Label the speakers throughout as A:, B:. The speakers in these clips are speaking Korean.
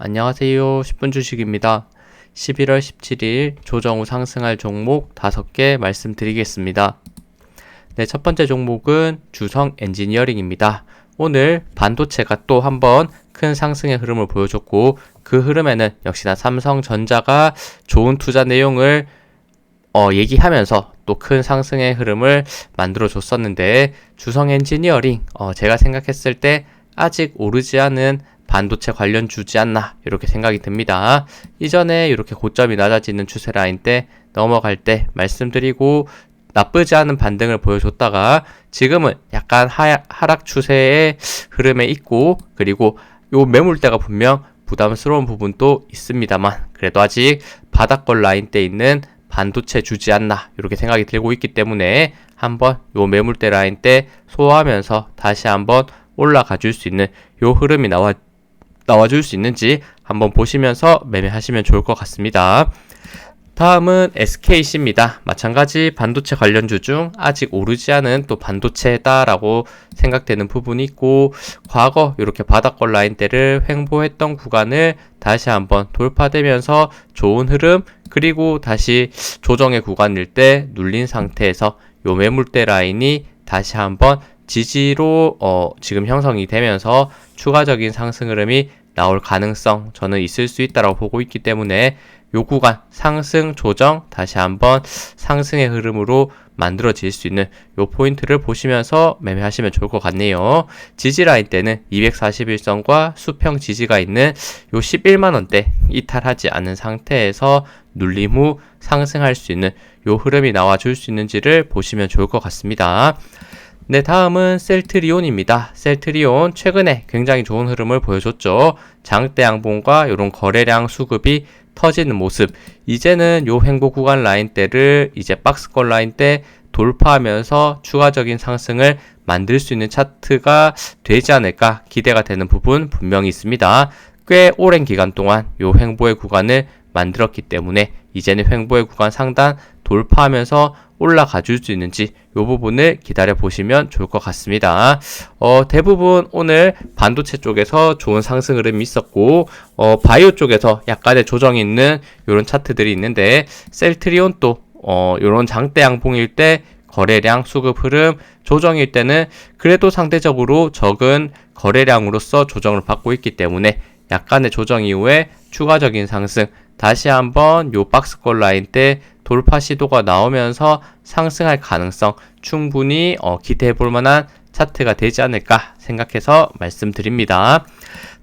A: 안녕하세요. 10분 주식입니다. 11월 17일 조정 후 상승할 종목 5개 말씀드리겠습니다. 네, 첫 번째 종목은 주성 엔지니어링입니다. 오늘 반도체가 또 한번 큰 상승의 흐름을 보여줬고 그 흐름에는 역시나 삼성전자가 좋은 투자 내용을 어, 얘기하면서 또 큰 상승의 흐름을 만들어 줬었는데 주성 엔지니어링 어, 제가 생각했을 때 아직 오르지 않은 반도체 관련 주지 않나 이렇게 생각이 듭니다. 이전에 이렇게 고점이 낮아지는 추세 라인 때 넘어갈 때 말씀드리고 나쁘지 않은 반등을 보여줬다가 지금은 약간 하, 하락 추세의 흐름에 있고 그리고 요 매물대가 분명 부담스러운 부분도 있습니다만 그래도 아직 바닥권 라인 때 있는 반도체 주지 않나 이렇게 생각이 들고 있기 때문에 한번 요 매물대 라인 때 소화하면서 다시 한번 올라가 줄 수 있는 요 흐름이 나와 나와줄 수 있는지 한번 보시면서 매매하시면 좋을 것 같습니다. 다음은 SKC입니다. 마찬가지 반도체 관련주 중 아직 오르지 않은 또 반도체다라고 생각되는 부분이 있고 과거 이렇게 바닥권 라인대를 횡보했던 구간을 다시 한번 돌파되면서 좋은 흐름 그리고 다시 조정의 구간일 때 눌린 상태에서 요 매물대 라인이 다시 한번 지지로 어, 지금 형성이 되면서 추가적인 상승 흐름이 나올 가능성 저는 있을 수 있다고 보고 있기 때문에 요 구간 상승 조정 다시 한번 상승의 흐름으로 만들어질 수 있는 요 포인트를 보시면서 매매하시면 좋을 것 같네요. 지지 라인 때는 241선과 수평 지지가 있는 요 11만 원대 이탈하지 않은 상태에서 눌림 후 상승할 수 있는 요 흐름이 나와 줄 수 있는지를 보시면 좋을 것 같습니다. 네, 다음은 셀트리온입니다. 셀트리온 최근에 굉장히 좋은 흐름을 보여줬죠. 장대 양봉과 이런 거래량 수급이 터지는 모습. 이제는 요 횡보 구간 라인대를 이제 박스권 라인대 돌파하면서 추가적인 상승을 만들 수 있는 차트가 되지 않을까 기대가 되는 부분 분명히 있습니다. 꽤 오랜 기간 동안 요 횡보의 구간을 만들었기 때문에 이제는 횡보의 구간 상단 돌파하면서 올라가 줄 수 있는지 이 부분을 기다려 보시면 좋을 것 같습니다. 어, 대부분 오늘 반도체 쪽에서 좋은 상승 흐름이 있었고 어, 바이오 쪽에서 약간의 조정이 있는 이런 차트들이 있는데 셀트리온 또 어, 이런 장대 양봉일 때 거래량 수급 흐름 조정일 때는 그래도 상대적으로 적은 거래량으로서 조정을 받고 있기 때문에 약간의 조정 이후에 추가적인 상승 다시 한번 요 박스권 라인 때 돌파 시도가 나오면서 상승할 가능성 충분히 어, 기대해 볼 만한 차트가 되지 않을까 생각해서 말씀드립니다.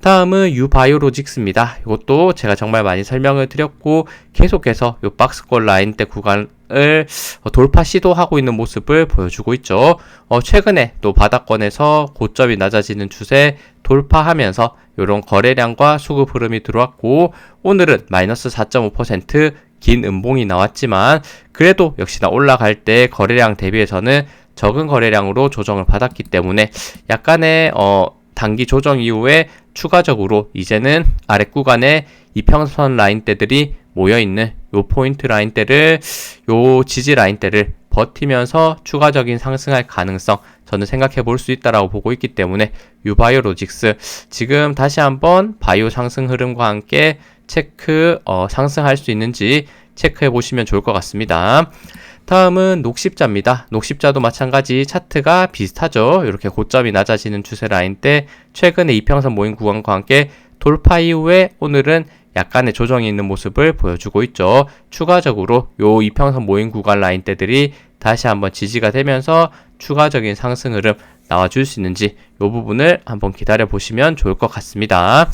A: 다음은 유바이오로직스입니다. 이것도 제가 정말 많이 설명을 드렸고 계속해서 이 박스권 라인대 구간을 어, 돌파 시도하고 있는 모습을 보여주고 있죠. 어, 최근에 또 바닥권에서 고점이 낮아지는 추세 돌파하면서 이런 거래량과 수급 흐름이 들어왔고 오늘은 마이너스 4.5% 긴 음봉이 나왔지만 그래도 역시나 올라갈 때 거래량 대비해서는 적은 거래량으로 조정을 받았기 때문에 약간의 어 단기 조정 이후에 추가적으로 이제는 아래 구간에 이평선 라인대들이 모여 있는 요 포인트 라인대를 요 지지 라인대를 버티면서 추가적인 상승할 가능성 저는 생각해 볼 수 있다라고 보고 있기 때문에 유바이오 로직스 지금 다시 한번 바이오 상승 흐름과 함께 체크 어, 상승할 수 있는지 체크해 보시면 좋을 것 같습니다. 다음은 녹십자입니다. 녹십자도 마찬가지 차트가 비슷하죠. 이렇게 고점이 낮아지는 추세 라인 때 최근에 이평선 모임 구간과 함께 돌파 이후에 오늘은 약간의 조정이 있는 모습을 보여주고 있죠. 추가적으로 요 이평선 모임 구간 라인대들이 다시 한번 지지가 되면서 추가적인 상승 흐름 나와줄 수 있는지 이 부분을 한번 기다려 보시면 좋을 것 같습니다.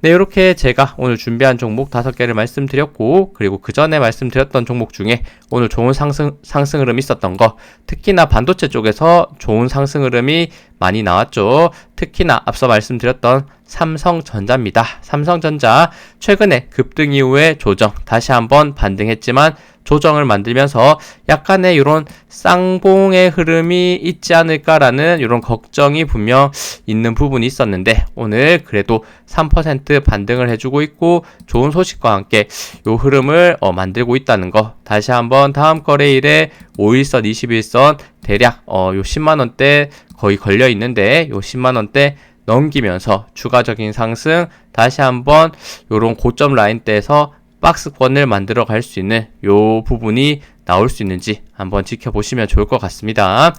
A: 네, 이렇게 제가 오늘 준비한 종목 다섯 개를 말씀드렸고, 그리고 그 전에 말씀드렸던 종목 중에 오늘 좋은 상승, 상승 흐름이 있었던 거, 특히나 반도체 쪽에서 좋은 상승 흐름이 많이 나왔죠. 특히나 앞서 말씀드렸던 삼성전자입니다. 삼성전자 최근에 급등 이후에 조정 다시 한번 반등했지만 조정을 만들면서 약간의 이런 쌍봉의 흐름이 있지 않을까라는 이런 걱정이 분명 있는 부분이 있었는데 오늘 그래도 3% 반등을 해주고 있고 좋은 소식과 함께 이 흐름을 어, 만들고 있다는 거 다시 한번 다음 거래일에 5일선, 21선 대략 어, 요 10만 원대 거의 걸려 있는데 요 10만 원대 넘기면서 추가적인 상승 다시 한번 요런 고점 라인대에서 박스권을 만들어 갈 수 있는 요 부분이 나올 수 있는지 한번 지켜보시면 좋을 것 같습니다.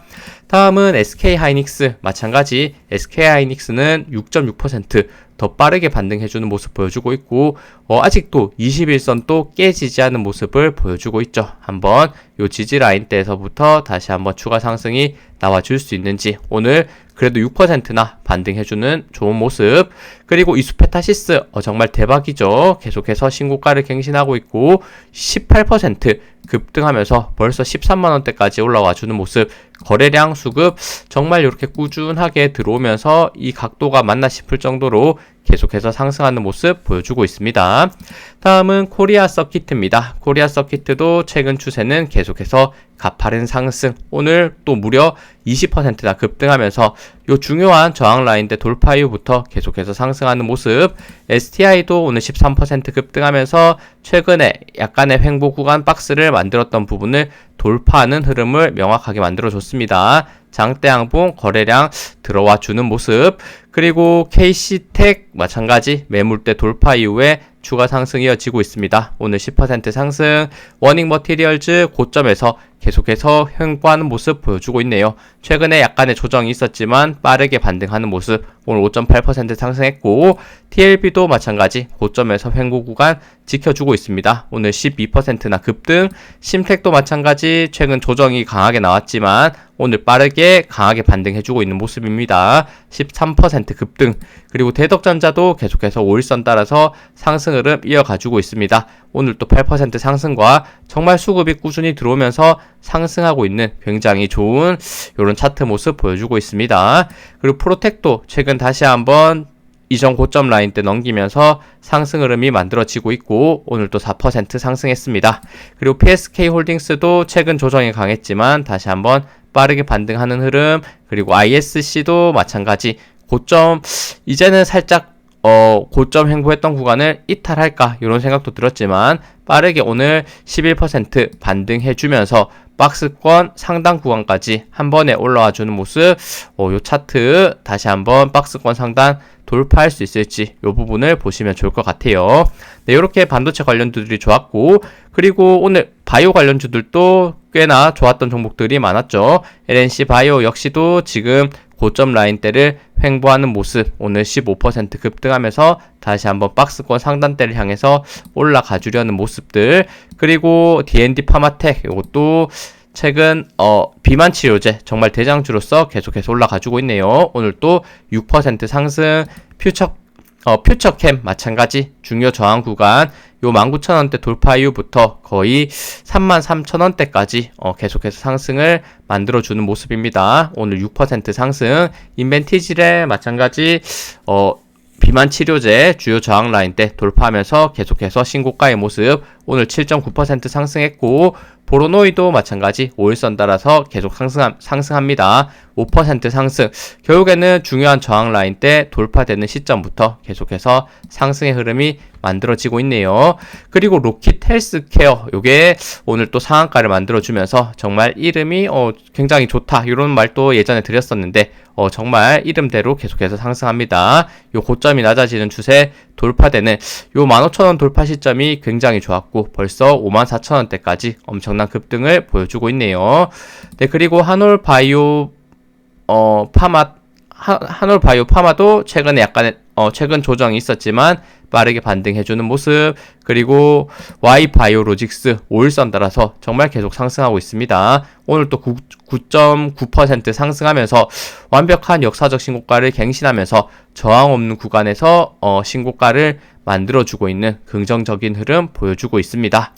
A: 다음은 SK 하이닉스 마찬가지 SK 하이닉스는 6.6%더 빠르게 반등해주는 모습 보여주고 있고 어, 아직도 21선도 깨지지 않은 모습을 보여주고 있죠. 한번 요 지지 라인대에서부터 다시 한번 추가 상승이 나와줄 수 있는지 오늘 그래도 6%나 반등해주는 좋은 모습 그리고 이수페타시스 어, 정말 대박이죠. 계속해서 신고가를 갱신하고 있고 18% 급등하면서 벌써 13만원대까지 올라와 주는 모습 거래량 수급 정말 이렇게 꾸준하게 들어오면서 이 각도가 맞나 싶을 정도로 계속해서 상승하는 모습 보여주고 있습니다. 다음은 코리아 서키트입니다. 코리아 서키트도 최근 추세는 계속해서 가파른 상승. 오늘 또 무려 20%나 급등하면서 요 중요한 저항 라인대 돌파 이후부터 계속해서 상승하는 모습. STI도 오늘 13% 급등하면서 최근에 약간의 횡보 구간 박스를 만들었던 부분을 돌파하는 흐름을 명확하게 만들어 줬습니다. 장대 양봉 거래량 들어와 주는 모습. 그리고 KC텍 마찬가지 매물대 돌파 이후에 추가 상승 이어지고 있습니다. 오늘 10% 상승, 워닝 머티리얼즈 고점에서 계속해서 횡보하는 모습 보여주고 있네요. 최근에 약간의 조정이 있었지만 빠르게 반등하는 모습 오늘 5.8% 상승했고 TLB도 마찬가지 고점에서 횡보 구간 지켜주고 있습니다. 오늘 12%나 급등 심택도 마찬가지 최근 조정이 강하게 나왔지만 오늘 빠르게 강하게 반등해주고 있는 모습입니다. 13% 급등 그리고 대덕전자도 계속해서 5일선 따라서 상승 흐름 이어가지고 있습니다. 오늘 또8% 상승과 정말 수급이 꾸준히 들어오면서 상승하고 있는 굉장히 좋은 이런 차트 모습 보여주고 있습니다. 그리고 프로텍도 최근 다시 한번 이전 고점 라인 때 넘기면서 상승 흐름이 만들어지고 있고 오늘 또4% 상승했습니다. 그리고 PSK 홀딩스도 최근 조정이 강했지만 다시 한번 빠르게 반등하는 흐름 그리고 ISC도 마찬가지 고점 이제는 살짝 어, 고점 횡보했던 구간을 이탈할까 이런 생각도 들었지만 빠르게 오늘 11% 반등해주면서 박스권 상단 구간까지 한 번에 올라와 주는 모습 어, 요 차트 다시 한번 박스권 상단 돌파할 수 있을지 이 부분을 보시면 좋을 것 같아요. 네, 이렇게 반도체 관련주들이 좋았고 그리고 오늘 바이오 관련주들도 꽤나 좋았던 종목들이 많았죠. LNC 바이오 역시도 지금 고점 라인대를 횡보하는 모습 오늘 15% 급등하면서 다시 한번 박스권 상단대를 향해서 올라가 주려는 모습들. 그리고 D&D 파마텍 이것도 최근 어 비만 치료제 정말 대장주로서 계속해서 올라가지고 있네요. 오늘 또 6% 상승. 퓨처 어, 퓨처캠 마찬가지 중요 저항 구간 요 19,000원대 돌파 이후부터 거의 33,000원대까지 어, 계속해서 상승을 만들어주는 모습입니다. 오늘 6% 상승 인벤티질에 마찬가지 어, 비만 치료제 주요 저항 라인대 돌파하면서 계속해서 신고가의 모습 오늘 7.9% 상승했고 보로노이도 마찬가지 5일선 따라서 계속 상승함, 상승합니다. 5% 상승. 결국에는 중요한 저항 라인 때 돌파되는 시점부터 계속해서 상승의 흐름이 만들어지고 있네요. 그리고 로킷 헬스케어 요게 오늘 또 상한가를 만들어주면서 정말 이름이 어, 굉장히 좋다 이런 말도 예전에 드렸었는데 어, 정말 이름대로 계속해서 상승합니다. 요 고점이 낮아지는 추세 돌파되는 요 15,000원 돌파 시점이 굉장히 좋았고 벌써 54,000원대까지 엄청난 급등을 보여주고 있네요. 네, 그리고 한올 바이오 어, 파마 한올 바이오 파마도 최근에 약간의 어, 최근 조정이 있었지만 빠르게 반등해주는 모습 그리고 Y 바이오로직스 5일선 따라서 정말 계속 상승하고 있습니다. 오늘 또 9.9% 상승하면서 완벽한 역사적 신고가를 갱신하면서 저항 없는 구간에서 어, 신고가를 만들어주고 있는 긍정적인 흐름 보여주고 있습니다.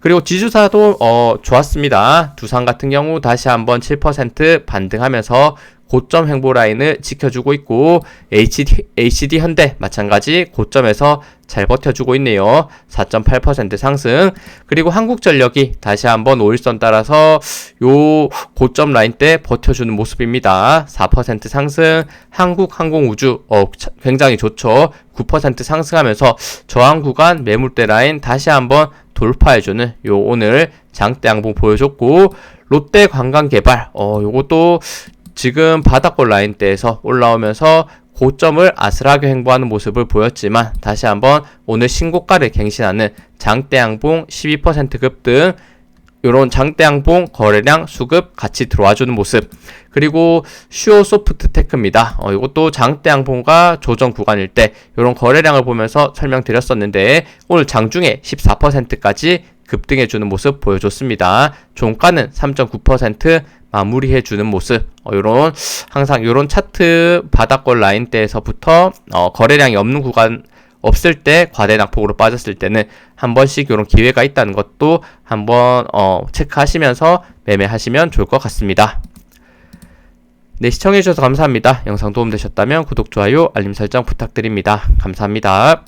A: 그리고 지주사도 어, 좋았습니다. 두산 같은 경우 다시 한번 7% 반등하면서 고점 횡보 라인을 지켜주고 있고 HD, HD 현대 마찬가지 고점에서 잘 버텨주고 있네요. 4.8% 상승. 그리고 한국전력이 다시 한번 5일선 따라서 요 고점 라인 때 버텨주는 모습입니다. 4% 상승. 한국항공우주 어, 굉장히 좋죠. 9% 상승하면서 저항 구간 매물대 라인 다시 한번 돌파해주는 요 오늘 장대 양봉 보여줬고 롯데 관광개발 어 요것도 지금 바닥골 라인대에서 올라오면서 고점을 아슬하게 횡보하는 모습을 보였지만 다시 한번 오늘 신고가를 갱신하는 장대양봉 12% 급등 요런 장대양봉 거래량 수급 같이 들어와주는 모습 그리고 슈어 소프트 테크입니다. 어, 이것도 장대양봉과 조정 구간일 때 요런 거래량을 보면서 설명드렸었는데 오늘 장중에 14%까지 급등해주는 모습 보여줬습니다. 종가는 3.9% 마무리해 주는 모습 어, 요런 항상 요런 차트 바닥권 라인대에서부터 어, 거래량이 없는 구간 없을 때 과대 낙폭으로 빠졌을 때는 한 번씩 이런 기회가 있다는 것도 한번 어, 체크하시면서 매매하시면 좋을 것 같습니다. 네, 시청해주셔서 감사합니다. 영상 도움되셨다면 구독, 좋아요, 알림 설정 부탁드립니다. 감사합니다.